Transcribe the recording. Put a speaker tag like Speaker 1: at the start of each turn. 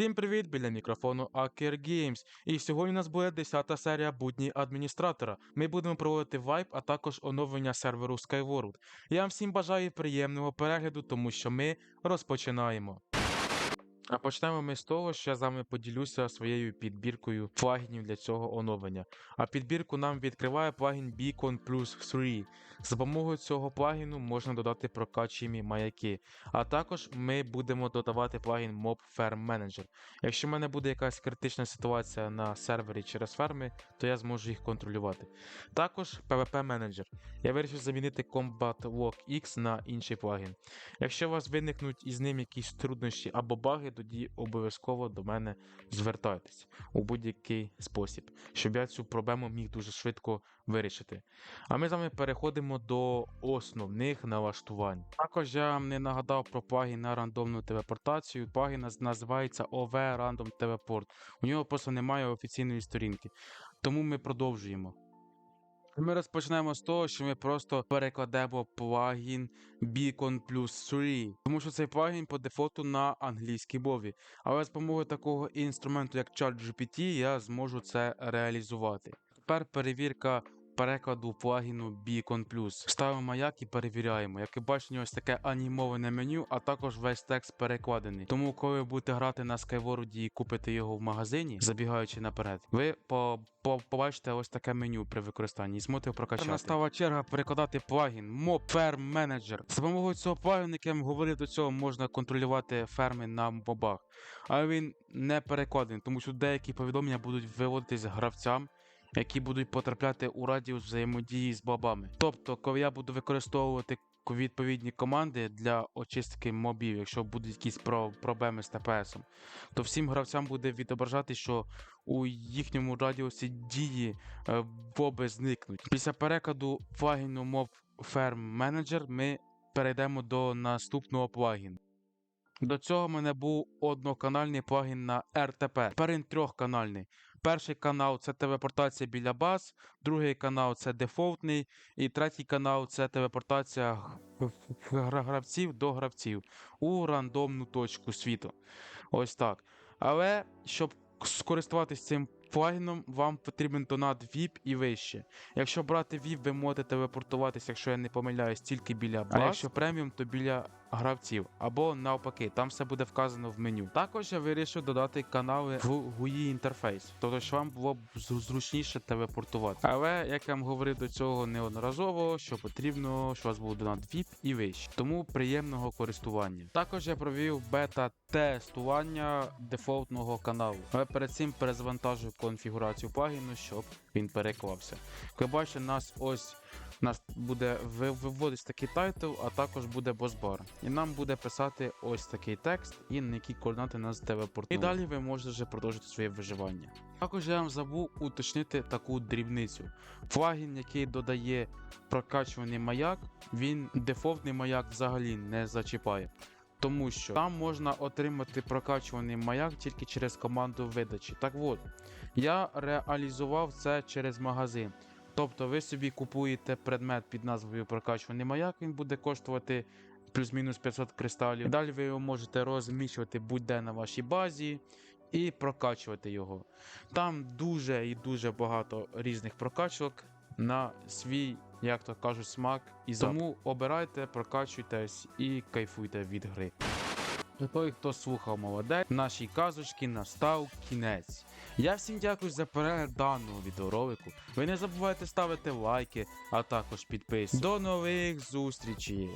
Speaker 1: Всім привіт! Біля мікрофону Акер Games. І сьогодні у нас буде 10 серія будні адміністратора. Ми будемо проводити вайп, а також оновлення серверу Skyworld. Я вам всім бажаю приємного перегляду, тому що ми розпочинаємо. А почнемо ми з того, що я з вами поділюся своєю підбіркою плагінів для цього оновлення. А підбірку нам відкриває плагін Beacon Plus 3. За допомогою цього плагіну можна додати прокачуємі маяки. А також ми будемо додавати плагін Mob Farm Manager. Якщо в мене буде якась критична ситуація на сервері через ферми, то я зможу їх контролювати. Також PvP Manager. Я вирішив замінити Combat Walk X на інший плагін. Якщо у вас виникнуть із ним якісь труднощі або баги, тоді обов'язково до мене звертайтесь у будь-який спосіб, щоб я цю проблему міг дуже швидко вирішити. А ми з вами переходимо до основних налаштувань. Також я не нагадав про плагін на рандомну телепортацію. Плагін називається OV Random Teleport. У нього просто немає офіційної сторінки. Тому ми продовжуємо. Ми розпочнемо з того, що ми просто перекладемо плагін Beacon Plus 3, тому що цей плагін по дефолту на англійській мові. Але з допомогою такого інструменту, як ChatGPT, я зможу це реалізувати. Тепер перевірка перекладу плагіну Beacon Plus. Ставимо маяк і перевіряємо. Як ви бачите, ось таке анімоване меню, а також весь текст перекладений. Тому, коли ви будете грати на Skyward і купите його в магазині, забігаючи наперед, ви по, по, побачите ось таке меню при використанні і зможете прокачати. Настала черга перекладати плагін Farm Manager. За допомогою цього плагіну, як я говорив до цього, можна контролювати ферми на мобах. Але він не перекладений, тому що деякі повідомлення будуть виводитись гравцям які будуть потрапляти у радіус взаємодії з бабами. Тобто, коли я буду використовувати відповідні команди для очистки мобів, якщо будуть якісь проблеми з ТПСом, то всім гравцям буде відображати, що у їхньому радіусі дії е, боби зникнуть. Після перекладу плагіну Mob Farm Manager ми перейдемо до наступного плагіну. До цього в мене був одноканальний плагін на RTP. Тепер він трьохканальний. Перший канал це телепортація біля баз, другий канал це дефолтний, і третій канал це телепортація гравців до гравців у рандомну точку світу. Ось так. Але щоб скористуватись цим плагіном, вам потрібен донат VIP і вище. Якщо брати VIP, ви можете телепортуватися, якщо я не помиляюсь, тільки біля баз. А якщо преміум, то біля гравців. Або навпаки, там все буде вказано в меню. Також я вирішив додати канали в GUI інтерфейс, тобто що вам було б зручніше телепортувати. Але як я вам говорив до цього неодноразово, що потрібно, що у вас був донат VIP і вище. Тому приємного користування. Також я провів бета-тестування дефолтного каналу. Але перед цим перезавантажую конфігурацію плагіну, щоб він переклався. Як ви бачите, нас ось нас буде ви- виводитись такий тайтл, а також буде босбар. І нам буде писати ось такий текст, і на які координати нас телепортує. І далі ви можете вже продовжити своє виживання. Також я вам забув уточнити таку дрібницю. Плагін, який додає прокачуваний маяк, він дефолтний маяк взагалі не зачіпає. Тому що там можна отримати прокачуваний маяк тільки через команду видачі. Так от, я реалізував це через магазин. Тобто ви собі купуєте предмет під назвою прокачуваний маяк, він буде коштувати плюс-мінус 500 кристалів. Далі ви його можете розміщувати будь-де на вашій базі і прокачувати його. Там дуже і дуже багато різних прокачок на свій, як то кажуть, смак. І тому обирайте, прокачуйтесь і кайфуйте від гри. Для той, хто слухав молодець, нашій казочки настав кінець. Я всім дякую за перегляд даного відеоролику. Ви не забувайте ставити лайки, а також підписуватися. До нових зустрічей!